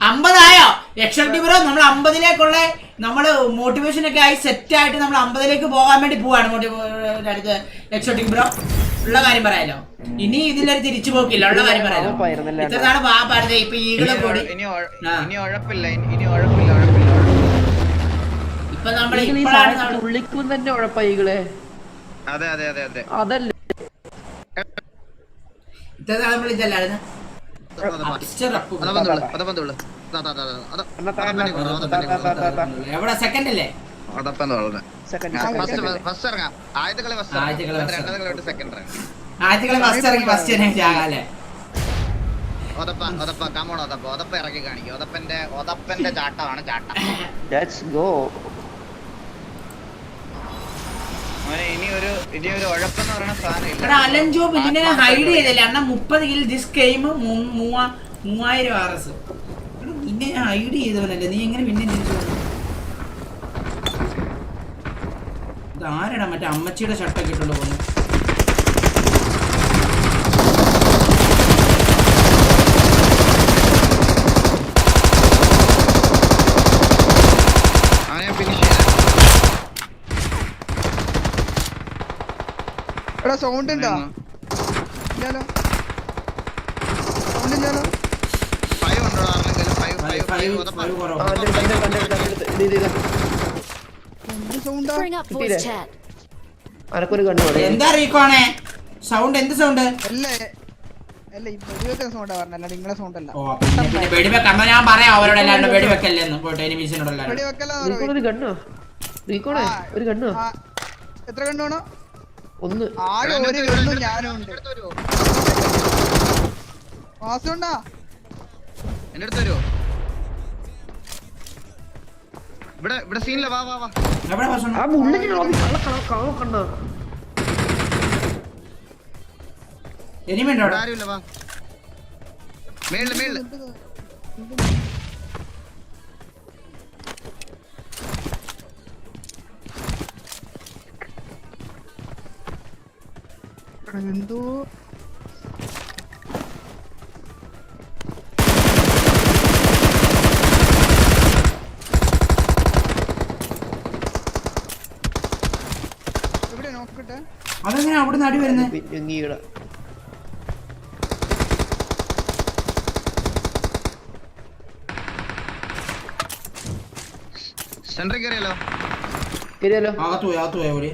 അമ്പതായോ? ലക്ഷത്തി ബ്രോ നമ്മൾ അമ്പതിലേക്കുള്ള നമ്മൾ മോട്ടിവേഷൻ ഒക്കെ ആയി സെറ്റ് ആയിട്ട് നമ്മൾ അമ്പതിലേക്ക് പോകാൻ വേണ്ടി പോവാണ് മോട്ടിവേഷൻ അടുത്ത് ലക്ഷോട്ടിക് ബ്രോ ഉള്ള കാര്യം പറയാലോ. ഇനി ഇതിലൊരു തിരിച്ചു പോക്കില്ല. ഉള്ള കാര്യം പറയാലോ. ഇത്ര നാളെ വാ പറഞ്ഞത് ഇപ്പൊ ഈകളെ കൂടി. ഇപ്പൊ നമ്മൾ ഇപ്പോഴാണ് നമ്മൾ ഉള്ളിക്കും തന്നെ ഉഴപ്പാ ഈകളെ. അതെ അതെ അതെ അതെ. അതല്ലേ. ഇത്ര നാളെ നമ്മൾ ഇതല്ലായിരുന്നു? എവിടെ സെക്കൻഡ് അല്ലേ ഫസ്റ്റ് ഫസ്റ്റ് ഇറങ്ങാം. ആദ്യത്തെ കളി ഫസ്റ്റ് രണ്ടാമത്തെ കളി സെക്കൻഡ് ഇറങ്ങാം. ആദ്യത്തെ കളി ഫസ്റ്റ് ഇറങ്ങി ഫസ്റ്റ് തന്നെ ചാകാല്ലേ ഒതപ്പ ഒതപ്പ കമോൺ ഒതപ്പ. ഒതപ്പ ഇറക്കി കാണിക്കും. ഒതപ്പന്റെ ഒതപ്പന്റെ ചാട്ടമാണ് ചാട്ടം. ലെറ്റ്സ് ഗോ അവനെ ഇനി ഒരു ഇനി ഒരു ഉഴപ്പെന്ന് പറയുന്ന സാധനം ഇല്ല എടാ അലൻ ജോബ് ഇതിനെ ഹൈഡ് ചെയ്തില്ല? അണ്ണ മുപ്പത് കിൽ ദിസ് ഗെയിം മൂവായിരം ആർ എസ് നിന്നെ ഞാൻ ഹൈഡ് ചെയ്തവനല്ലേ? നീ എങ്ങനെ പിന്നെ തിരിച്ചു വന്നു? ഇതാരടാ മറ്റേ അമ്മച്ചിയുടെ ഷർട്ടൊക്കെ ഇട്ടുകൊണ്ട് പോകുന്നു അവനെ ഫിനിഷ് ചെയ്യാൻ എടാ സൗണ്ട് ഉണ്ടോ? ഇല്ലാലോ സൗണ്ട് ഇല്ലാലോ എന്ത്. കണ്ണു വേണം റീക്കോണേ? സൗണ്ട് എന്ത് സൗണ്ട് അല്ല അല്ല ഈ വെടിവെക്കുന്ന സൗണ്ടാ പറഞ്ഞ അല്ലാണ്ട് നിങ്ങളെ സൗണ്ട് അല്ല. ഓ പിന്നെ പിന്നെ വെടിവെക്ക. ഞാൻ പറയാം അവരോട് എല്ലാവരും വെടിവെക്കല്ലേന്ന് പോട്ടെ എനിമീസിനോട് വെടിവെക്കല്ല ഒരു കണ്ണോ? റീക്കോണേ ഒരു കണ്ണോ? എത്ര കണ്ണാണോ ഒന്ന് ആകെ ഒരു കണ്ണും ഞാനും ഉണ്ട്. വാസുണ്ടാ എന്റെ അടുത്ത് വരുമോ ഇവിടെ ഇവിടെ സീനില്ല വാ വാ വാ. എവിടെ പ്രശ്നം ആ മുള്ളിന് കള്ള കള്ള കണ്ണോ എനിമയുണ്ടോ ആരുമില്ല വാ. മേളിൽ മേളിൽ. നോക്കട്ടെ? അതെങ്ങനെയാ അവിടെ നടി വരുന്നത് സെന്ററിൽ കയറിയല്ലോ ശരിയല്ലോ അകത്തു പോയി അകത്ത് പോയി ഓടി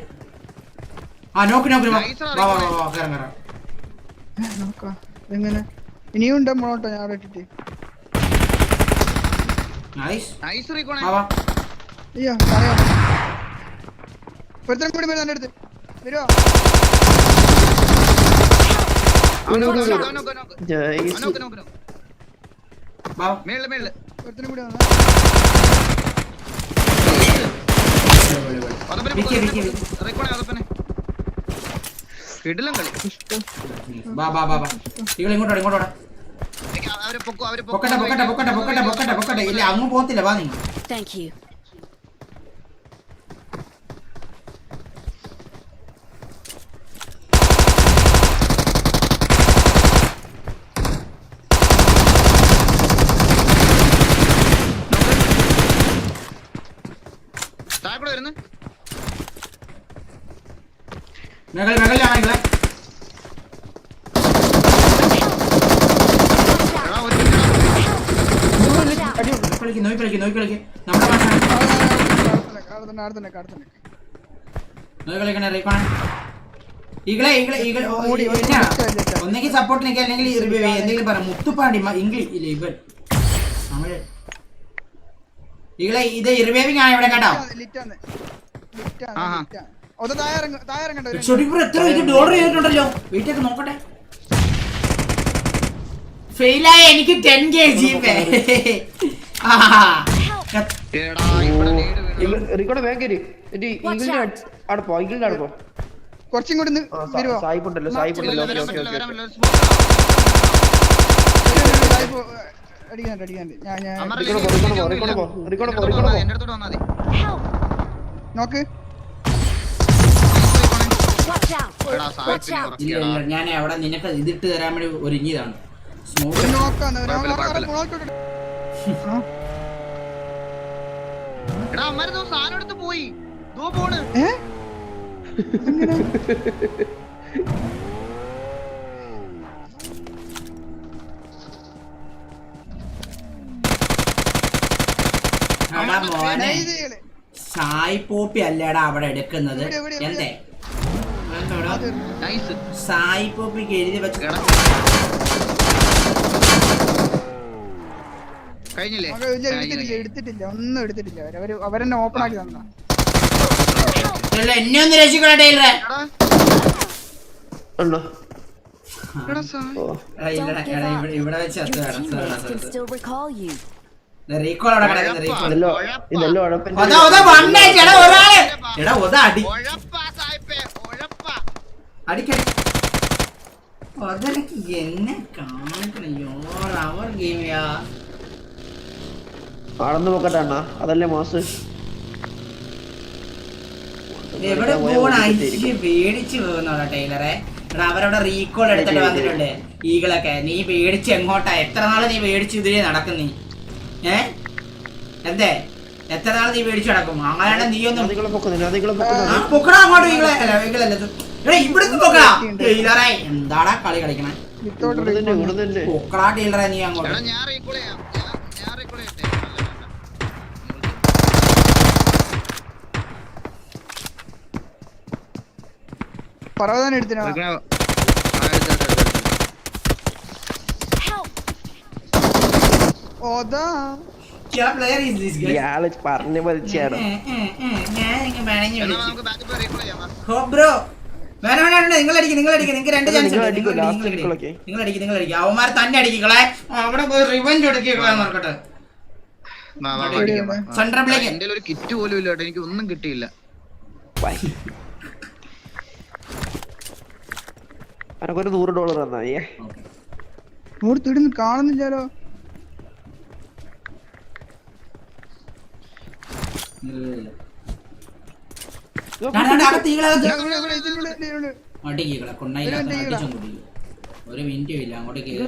ആ നോക്ക് നോക്ക് വാ വാ വാ കേറ കയറാം കയറാം നോക്കാം എങ്ങനെ ഇനിയും ഉണ്ട് മോട്ട ഞാൻ അവിടെ ഇട്ടിട്ട്. നൈസ് നൈസ് റീകോണ. വാ വാ. അയ്യോ പറയാം. ഒരുത്തരം കൂടി വരുന്ന എന്റെ അടുത്ത് വാ മേളിൽ മേളിൽ. ഒരുത്തരം കൂടി വന്നാ. റീക്കോണേ അതപ്പനെ കിടിലം കളി. വാ വാ വാ വാ ഇവൾ ഇങ്ങോട്ട് ഇങ്ങോട്ട് അവരെ പൊക്കട്ടെ പൊക്കട്ടെ പൊക്കട്ടെ പൊക്കട്ടെ പൊക്കട്ടെ പൊക്കട്ടെ. ഇല്ല അങ്ങ് പോകത്തില്ല വാ നിങ്ങൾ Thank you. താഴെ വരുന്നു. കളിക്ക് നോക്കി കളിക്ക് നോക്കി കളിക്ക് നമ്മുടെ നോക്കി കളിക്കണേ റീക്കോണേ ഈകളെ ഈകളെ. ഒന്നെങ്കിൽ സപ്പോർട്ട് നിൽക്കുക അല്ലെങ്കിൽ റിവ്യൂ എന്തെങ്കിലും പറ. മുത്തുപ്പാണ്ടി ഇംഗ്ലീഷ് ഇല്ല ഇവൻ തമിഴ് ഈകളെ ഇത് റിവൈവിംഗ് ആണ് ഇവിടെ കേട്ടോ ഒന്ന് ഷൊട്ടിപ്പുറ എത്ര ഇത് ഡോളർ ചെയ്തിട്ടുണ്ടല്ലോ? വെയിറ്റ് ഒക്കെ നോക്കട്ടെ. ഫെയിലായ എനിക്ക് ടെൻ കെ ജി കുറച്ചും കൂടി സായിപ്പ് ഉണ്ടല്ലോ സായിപ്പ് ഉണ്ടല്ലോ. അടിക്കാണ്ട് അടിക്കാണ്ട് ഞാൻ ഞാൻ അമർ ഇല്ല ഉറക്കിയടാ. ഇല്ല ഞാൻ അവിടെ നിനക്ക് ഇതിട്ട് തരാൻ വേണ്ടി ഒരുങ്ങിയതാണ്. പോയി. സായി പോപ്പി അല്ലേടാ അവിടെ എടുക്കുന്നത്? എന്തേ? സായി പോപ്പിക്ക് എഴുതി വെച്ച കഴിഞ്ഞില്ലേ? എടുത്തിട്ടില്ല ഒന്നും എടുത്തിട്ടില്ല. അവർ അവർ അവരെന്നെ ഓപ്പൺ ആക്കി തന്ന എന്നെ ഒന്ന് രക്ഷിക്കണ ടൈലറെ. up. ഇവിടെ- വെച്ച് അത് വേണം, റീകോൾ അവിടെ കിടക്കുന്നു, റീകോൾ. ഒരാൾ. എടാ, ഒതാ, അടി. അടിക്കടി. ഒതനക്ക് എന്നെ കാണിക്കണം, അവർ ഗെയിമിയാ. ആണെന്ന് നോക്കട്ടെ അണ്ണാ. അതല്ലേ മാസ്? എവിടെ പോണ ഐശ്വര്യ പേടിച്ച് പോകുന്നോടാ ടൈലറെ. എടാ അവരവിടെ റീകോൾ എടുത്തിട്ട് വന്നിട്ടുണ്ട് ഈകളൊക്കെ. നീ പേടിച്ച് എങ്ങോട്ടാ? എത്ര നാൾ നീ പേടിച്ച് ഇതിലേ നടക്കും നീ? ഏ? എന്തേ? എത്ര നാൾ നീ പേടിച്ച് നടക്കും? അങ്ങനെ നീ ഒന്നും പൊക്കടാ അങ്ങോട്ട് ഈകളെ. ഈകളല്ല ഇവിടുന്ന് പൊക്കടാ. ടൈലറെ എന്താടാ കളി കളിക്കണേ? പൊക്കടാ ടൈലറെ നീ അങ്ങോട്ട്. പർവതം എടുത്തിനാ! ഓതാ? ഇയാൾ പറഞ്ഞു മരിച്ചാണ് ബ്രോ വേണം വേണ നിങ്ങൾ അടിക്കും നിങ്ങൾ അടിക്കും നിങ്ങൾക്ക് രണ്ട് ചാൻസ് നിങ്ങൾ ഉണ്ട്. നിങ്ങൾ അടിക്കൂ, നിങ്ങൾ. അടിക്കും നിങ്ങൾ അടിക്കും. അവന്മാർ തന്നെ അടിക്കളെ അവിടെ പോയി റിവഞ്ച് എടുക്കുക നോക്കട്ടെ ബ്ലേക്ക് എന്റെ ഒരു കിറ്റ് പോലും ഇല്ല എനിക്ക് ഒന്നും കിട്ടിയില്ല. എനക്കൊരു നൂറ് ഡോളർ തന്നാ ഏ നൂറ് തിടുന്ന് കാണുന്നില്ലല്ലോ. അകത്ത് അടിക്കളെ കൊണ്ടായില്ലാത്ത. അടിച്ചും കുടിക്കും ഒരു മിനിറ്റും ഇല്ല അങ്ങോട്ട് കേറി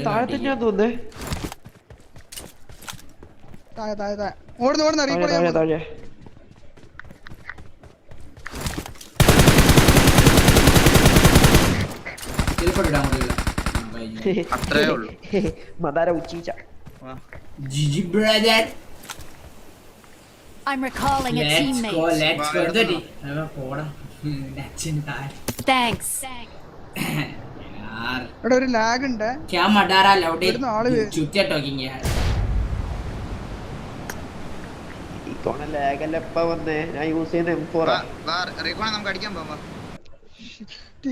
താഴെ താഴെ താഴെ. ഓടുന്നു ഓടുന്നു താഴെ റീകോൾ താഴെ ചെയ്യാൻ താഴെ ചിലപ്പോട്ടിട്ട് അങ്ങോട്ട് ഇല്ല ആ, കഴിഞ്ഞു. അത്രേ ഉള്ളൂ മദാര ഉച്ചീച്ച വാ. GG brother I'm recalling let's a teammate. Go, let's go. The day. Thanks. ഇവിടെ ഒരു ലാഗ് ഉണ്ട്. ക്യാ മടാറാ ലൗഡി ചുറ്റിയ ടോക്കിംഗ് യാർ ഇതോണ ലാഗ് അല്ല ഇപ്പ വന്നേ? ഞാൻ യൂസ് ചെയ്യുന്ന M4 ആ. വാ റീകോൺ നമുക്ക് അടിക്കാൻ പോവാം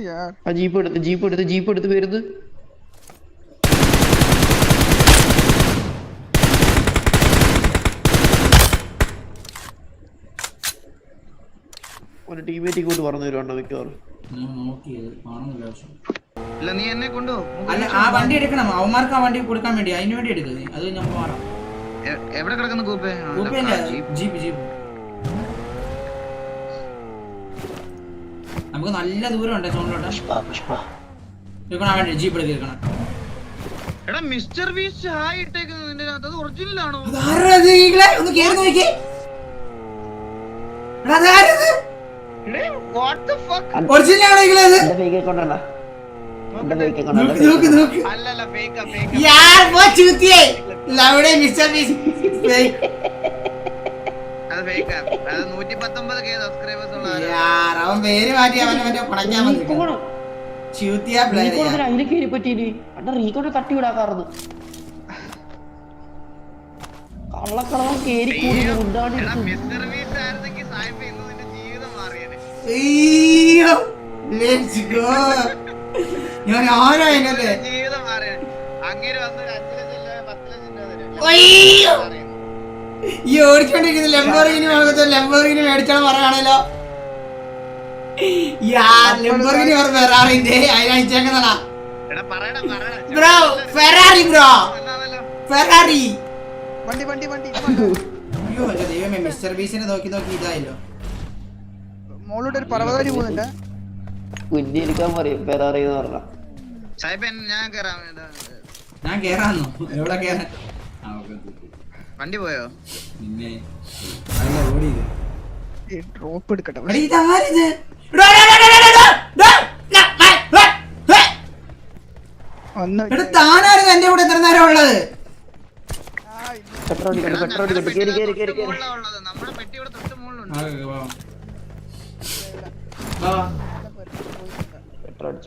യാർ. ആ ജീപ്പ് എടുത്ത് ജീപ്പ് എടുത്ത് ജീപ്പ് എടുത്ത് വരുന്നു. ഒരു ടീമേറ്റ് ഇങ്ങോട്ട് പറഞ്ഞു തരുവാണ്ടോ മിക്കവാറും? ഇല്ല നീ എന്നെ കൊണ്ടു അല്ല ആ വണ്ടി എടുക്കണം. അവന്മാർക്ക് ആ വണ്ടി കൊടുക്കാൻ വേണ്ടി. അതിന് വേണ്ടി എടുക്കുന്നത് അത് നമുക്ക് മാറാം. എവിടെ കിടക്കുന്ന കൂപ്പേ ആ, ആ, ജീപ്പ്. ജീപ്പ് നമുക്ക് നല്ല ദൂരം ഉണ്ട് സോണിലോട്ട് എടുക്കണം വേണ്ടി ജീപ്പ് എടുത്ത് എടുക്കണം. എടാ മിസ്റ്റർ ബീസ്റ്റ് ഹായ് ഇട്ടേക്കുന്നത് നിന്റെ അത് ഒറിജിനൽ ആണോ? ഒന്ന് കേറി നോക്കി എടാ, അതാരാ അവൻ പേര് മാറ്റി അവനെ മറ്റേ പണയ്ക്കാൻ പറ്റീനി അണ്ണ റീക്കോണ്ട് തട്ടി വിടാക്കാറുന്നു കള്ളക്കളവൻ കേറി കൂടി അയ്യോ ലെറ്റ്സ് ഗോ ഞാൻ ആരോ എന്നല്ലേ ജീവിതം മാറിയേനെ അങ്ങനെ വന്ന് ഒരു അഞ്ച് ലക്ഷം രൂപ പത്ത് ലക്ഷം രൂപ തരും അയ്യോ. ഈ ഓടിച്ചോണ്ടിരിക്കുന്ന ലെമ്പോർഗിനി വാങ്ങത്തെ ലെമ്പോർഗിനി മേടിച്ചാൽ പറയാണല്ലോ. ലെമ്പോർഗിനി പറഞ്ഞ ഫെറാറിന്റെ അതിനയച്ചേക്കുന്നതാ എടാ പറയടാ പറയടാ. Bro Ferrari bro. ഫെറാറി വണ്ടി വണ്ടി വണ്ടി. അയ്യോ ദൈവമേ മിസ്റ്റർ ബീസിനെ നോക്കി നോക്കി ഇതായല്ലോ. മോളോട്ട് ഒരു പർവതാരി പോകുന്നുണ്ട് കുഞ്ഞിരിക്കാൻ പറയും പെരാറി എന്ന് പറഞ്ഞ സാഹിബ് ഞാൻ കേറാം ഞാൻ കേറാന്നു എവിടെ കേറാൻ. വണ്ടി പോയോ പിന്നെ അല്ല ഓടി ഈ ഡ്രോപ്പ് എടുക്കട്ടെ എടാ, ഇതാരിത്? എടാ, എടാ, എടാ, എടാ, എടാ, എടാ, എടാ, ആ, ആ, ആ. ഒന്ന് എടാ താനായിരുന്നു എന്റെ കൂടെ എത്ര നേരം ഉള്ളത് പെട്രോൾ പെട്രോൾ അടിക്കട്ടെ കേറി കേറി കേറി കേറി മുകളിലാ ഉള്ളത് നമ്മുടെ പെട്ടി ഇവിടെ തൊട്ട് മുകളിലുണ്ട്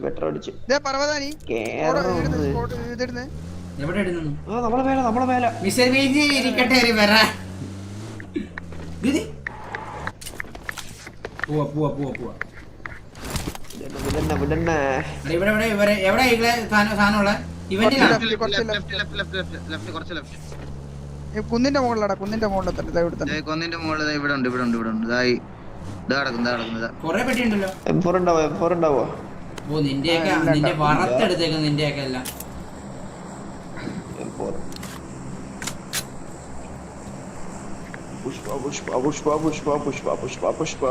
പെട്രോൾ അടിച്ച് എവിടെ ഇടുന്നു? നമ്മളെ മേലെ നമ്മളെ മേലെ. മിസ്റ്റർ ബീജി ഇരിക്കട്ടെ ഒരു വര. പോവാ പോവാ പോവാ പോവാ. ഇവിടെ ഇവിടെ എവിടെ സാധനമുള്ള കുന്നിന്റെ മുകളിലാടാ കുന്നിന്റെ മുകളിൽ കുന്നിന്റെ ഇവിടെ മുകളിൽ ഇവിടെ ഉണ്ട് ഇവിടെ ഉണ്ട് ഇവിടെ ഉണ്ട്. ഇതായി കൊറേ പെട്ടി ഉണ്ടല്ലോ ഓ നിന്റെയൊക്കെ നിന്റെ. വറത്തെടുത്തേക്ക് നിന്റെയൊക്കെ എല്ലാം പുഷ്പ പുഷ്പ പുഷ്പ പുഷ്പ പുഷ്പ പുഷ്പ പുഷ്പ.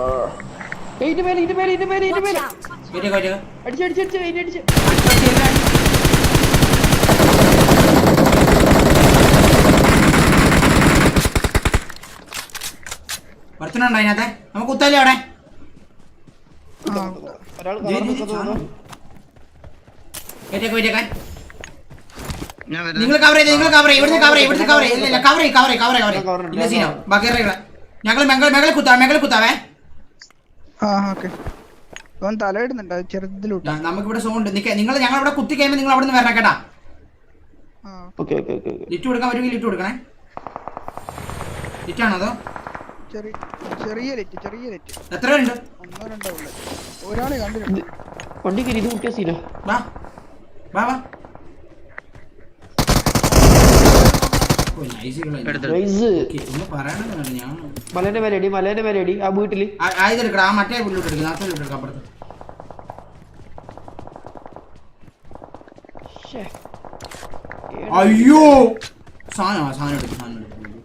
ഇതിന്റെ മേലെ ഇതിന്റെ മേലെ ഇതിന്റെ മേലെ. ഇതിന്റെ മേലെ. അടിച്ച് അടിച്ച് അടിച്ച് അടിച്ച്. ഒരുത്തനുണ്ടോ അതിനകത്തെ? നമുക്ക് കുത്തല്ലേ അവിടെ? നിങ്ങൾ കവർ ചെയ്ത് നിങ്ങൾ കവർ ചെയ്യും. ഇവിടുന്ന് കവർ ചെയ്യും ഇവിടുന്ന് കവർ ചെയ്യും. ഇല്ല ഇല്ല കവർ ചെയ്യും കവർ ചെയ്യും കവർ കവർ ഇല്ല സീനോ. ബാക്കി അറിയില്ല. ഞങ്ങൾ മെങ്ങൾ മെങ്കൾ കുത്താം മെങ്കൾ കുത്താവേ. ആ ഓക്കെ. അവൻ തലയിടുന്നുണ്ട് ചെറുതിലോട്ട് നമുക്ക് ഇവിടെ സോൺ ഉണ്ട്. നിങ്ങൾ ഞങ്ങൾ ഇവിടെ കുത്തി കഴിയുമ്പോൾ നിങ്ങൾ അവിടെ നിന്ന് വരണം കേട്ടാ. ആ. Okay okay okay okay. Litt കൊടുക്കാൻ പറ്റുമെങ്കിൽ ലിറ്റ് കൊടുക്കണേ. ലിറ്റാണോ അതോ? ചെറിയ ലെറ്റ് ചെറിയ ലെറ്റ് എത്ര ഉണ്ട് ഒന്നോ രണ്ടോ ഉള്ളു. ഒരാളെ കണ്ടിട്ടുണ്ട്. വണ്ടി കയറി ഇത് മുട്ടിയ സീനോ. വാ വാ വാ. മലേന്റെ മലേന്റെ ആ വീട്ടിൽ. ആ- അപ്പുറത്ത്. അയ്യോ! സാധനം സാധനം എടുക്കും സാധനം എടുക്കും.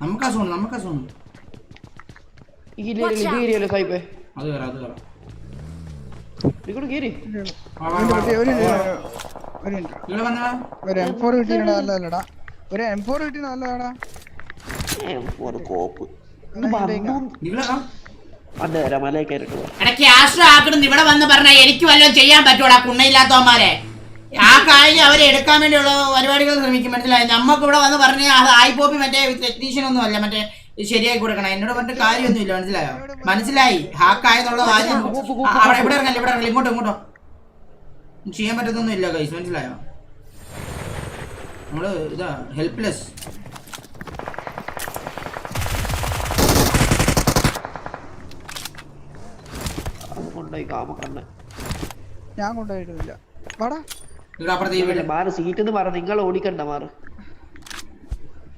നമുക്കാ ആ നമുക്കാ നമുക്ക് ആ ഇത് അത് കയറാം അത് കയറാം ഒരു ഇവിടെ ഒരു എം ഫോർ കിട്ടിയാണ് നല്ലതല്ലടാ. ഒരു എം ഫോർ കിട്ടി നല്ലതാടാ. കോപ്പ്. നിങ്ങളാ അതെ മല കയറിട്ട് ഇടയ്ക്ക് ആശ്ര ആക്കണം ഇവിടെ വന്ന് പറഞ്ഞാൽ എനിക്ക് വല്ലതും ചെയ്യാൻ പറ്റൂടാ കുണ്ണയില്ലാത്തവന്മാരെ. ആ കാര്യം അവരെ എടുക്കാൻ വേണ്ടിയുള്ള പരിപാടികൾ ശ്രമിക്കും മനസ്സിലായി? നമുക്ക് ഇവിടെ വന്ന് പറഞ്ഞ അത് ആയിപ്പോപ്പി മറ്റേ ടെക്നീഷ്യൻ ഒന്നും അല്ല മറ്റേ ശരിയാക്കി കൊടുക്കണം. എന്നോട് പറഞ്ഞിട്ട് കാര്യമൊന്നുമില്ല മനസ്സിലായോ? മനസ്സിലായി? ഹാക്കായെന്നുള്ള കാര്യം അവിടെ ഇവിടെ ഇറങ്ങല്ല ഇവിടെ ഇറങ്ങല്ല ഇങ്ങോട്ടോ ഇങ്ങോട്ടോ. ചെയ്യാൻ പറ്റത്തൊന്നും ഇല്ല കൈസ് മനസ്സിലായോ? നമ്മൾ ഇതാ ഹെൽപ്ലെസ് ഞാൻ കൊണ്ടുപോയിട്ടില്ല. വാടാ. ഇവിടെ വീട്. മാറ് സീറ്റ് എന്ന് മാറ നിങ്ങൾ ഓടിക്കണ്ട മാറ്.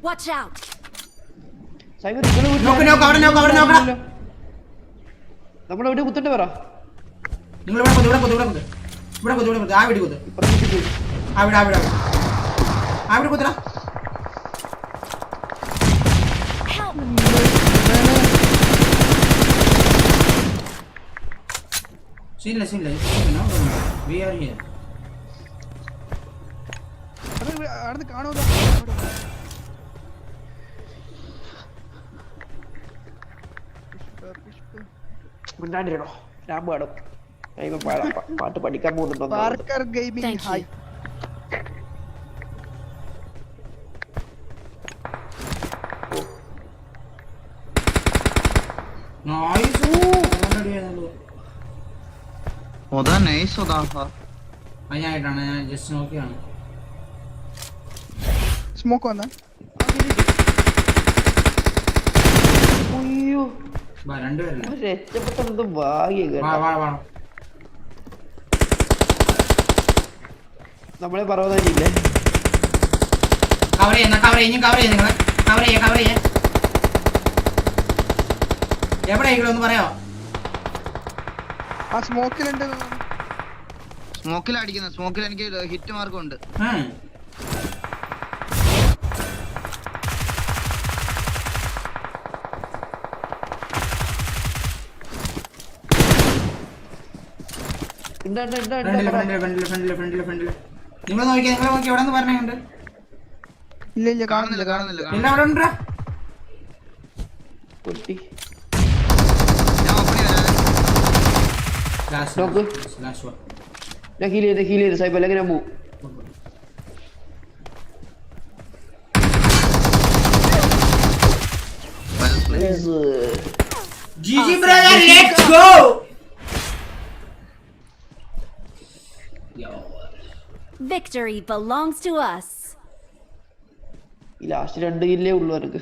Watch out! സൈബർ നോക്ക്, നോക്ക്, അവിടെ നോക്ക്, അവിടെ നോക്കണം. നമ്മുടെ വീട്ടിൽ കുത്തണ്ട് പറ. നിങ്ങൾ ഇവിടെ ഇവിടെ ഇവിടെ ഇവിടെ ഇവിടെ കുത്ത്. ആ വീട്ടിൽ കുത്ത്. ഇപ്പുറത്തെ വീട്ടിൽ പോയി. അവിടെ അവിടെ അവിടെ അവിടെ സീനില്ല സീനില്ല വി ആർ ഹിയർ അത് കാണുമല്ലോ. മിണ്ടാണ്ടിരണോ ഞാൻ പാടും. പാട്ട് പഠിക്കാൻ പോകുന്നുണ്ടോ? Parker gaming Thank you. Hi nice അതിനായിട്ടാണ് ഞാൻ ജസ്റ്റ് നോക്കിയാണ്. സ്മോക്ക് വന്ന അയ്യോ. രക്ഷപ്പെട്ടത് ഭാഗ്യം വാ കേട്ടോ. വാ വാ നമ്മളെ പർവതല്ലേ കവർ ചെയ്യുന്ന കവർ ചെയ്യും കവർ ചെയ്യ നിങ്ങൾ. കവർ ചെയ്യ കവർ ചെയ്യ. എവിടെ ഒന്ന് പറയോ ആ സ്മോക്കിലുണ്ട് സ്മോക്കിലടിക്കുന്ന സ്മോക്കിൽ എനിക്ക് ഹിറ്റ് മാർക്കും നിങ്ങൾ നോക്കിയാ നിങ്ങൾ നോക്കി എവിടെ നിന്ന് പറഞ്ഞുണ്ട് ഇല്ല ഇല്ല കാണുന്നില്ല കാണുന്നില്ല കാണുന്നില്ല അവിടെ ഉണ്ടാ? പൊട്ടി. ഞാൻ ഹീൽ ചെയ്ത് ഹീൽ ചെയ്ത് സൈബ് അല്ലെങ്കിൽ ഞാൻ പോവും. Nice. Victory belongs to us. ഈ ലാസ്റ്റ് രണ്ട് കില്ലേ ഉള്ളൂ എനിക്ക്